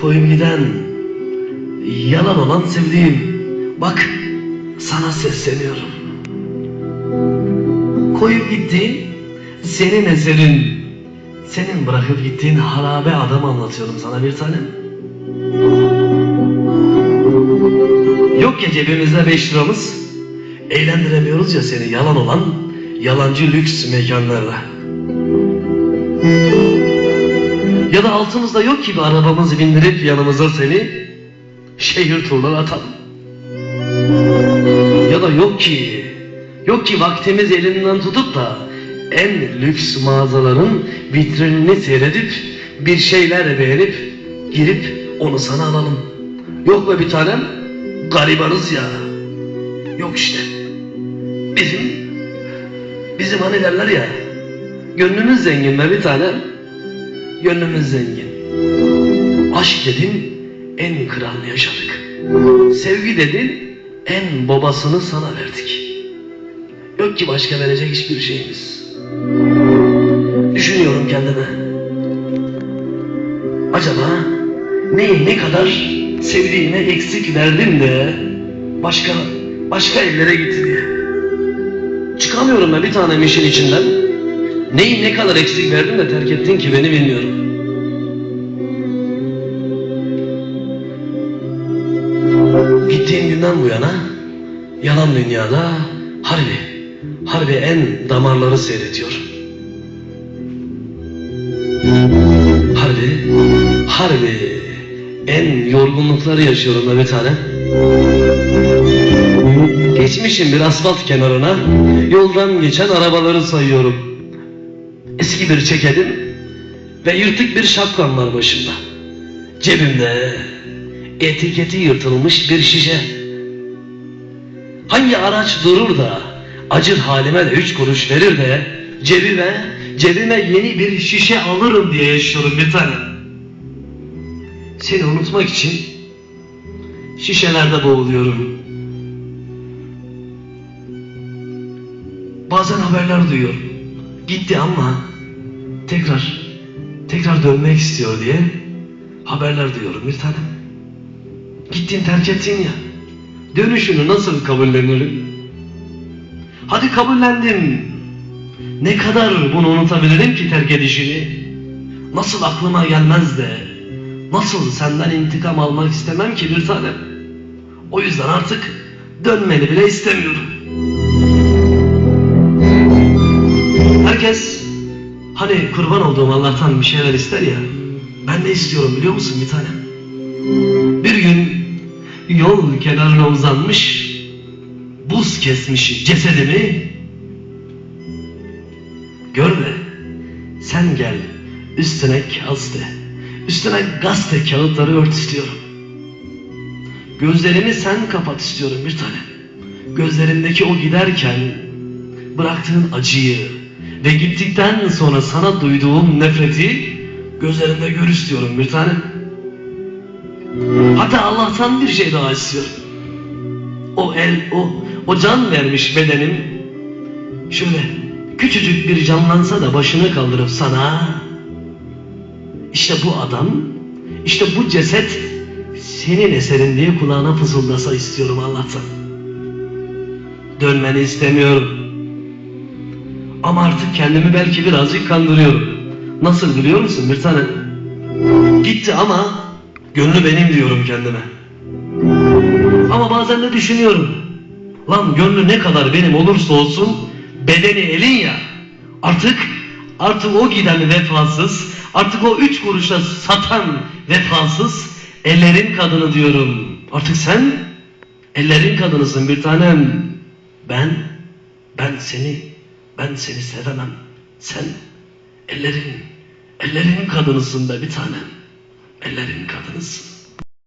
Koyup giden, yalan olan sevdiğim. Bak, sana sesleniyorum. Koyup gittiğin, senin eserin. Senin bırakıp gittiğin harabe adam anlatıyorum sana bir tanem. Yok ya cebimizde 5 liramız. Eğlendiremiyoruz ya seni yalan olan yalancı lüks mekanlarda. Ya da altımızda yok ki bir arabamızı bindirip yanımıza seni şehir turları atalım. Ya da yok ki, yok ki vaktimiz elinden tutup da en lüks mağazaların vitrinini seyredip bir şeyler beğenip girip onu sana alalım. Yok be bir tanem, garibanız ya. Yok işte. Bizim, bizim hani derler ya, gönlümüz zengin be bir tanem. Gönlümüz zengin. Aşk dedin, en kralını yaşadık. Sevgi dedin, en babasını sana verdik. Yok ki başka verecek hiçbir şeyimiz. Düşünüyorum kendime. Acaba neyi ne kadar sevdiğime eksik verdim de başka başka ellere gitti diye. Çıkamıyorum ben bir tane işin içinden. Neyi ne kadar eksik verdim de terk ettin ki beni bilmiyorum. Gittiğin günden bu yana yalan dünyada harbi, harbi en damarları seyrediyor. Harbi, harbi en yorgunlukları yaşıyorum bir tane. Geçmişim bir asfalt kenarına, yoldan geçen arabaları sayıyorum. Eski bir ceketim ve yırtık bir şapkam var başımda. Cebimde etiketi yırtılmış bir şişe. Hangi araç durur da acır halime de üç kuruş verir de cebime, cebime yeni bir şişe alırım diye yaşıyorum bir tane. Seni unutmak için şişelerde boğuluyorum. Bazen haberler duyuyorum. Gitti ama tekrar tekrar dönmek istiyor diye haberler duyuyorum bir tanem. Gittin terk ettin ya. Dönüşünü nasıl kabullenirim? Hadi kabullendim. Ne kadar bunu unutabilirim ki terk edişini? Nasıl aklıma gelmez de nasıl senden intikam almak istemem ki bir tanem? O yüzden artık dönmeni bile istemiyorum. Herkes hani kurban olduğum Allah'tan bir şeyler ister ya. Ben ne istiyorum biliyor musun bir tanem? Bir gün yol kenarına uzanmış buz kesmiş cesedimi görme sen gel üstüne kağıt de üstüne gazete kağıtları ört istiyorum. Gözlerimi sen kapat istiyorum bir tane. Gözlerimdeki o giderken bıraktığın acıyı ve gittikten sonra sana duyduğum nefreti gözlerimde gör istiyorum bir tane Hatta Allah'tan bir şey daha istiyorum. O el, o, o can vermiş bedenim şöyle küçücük bir canlansa da başını kaldırıp sana işte bu adam, işte bu ceset senin eserin diye kulağına fısıldasa istiyorum Allah'tan. Dönmeni istemiyorum. Ama artık kendimi belki birazcık kandırıyorum. Nasıl biliyor musun bir tane? Gitti ama Gönlü benim diyorum kendime. Ama bazen de düşünüyorum. Lan gönlü ne kadar benim olursa olsun bedeni elin ya. Artık artık o giden vefasız, artık o üç kuruşa satan vefasız ellerin kadını diyorum. Artık sen ellerin kadınısın bir tanem. Ben, ben seni, ben seni sevemem. Sen ellerin, ellerin kadınısın be bir tanem. Ellerin kadınısın.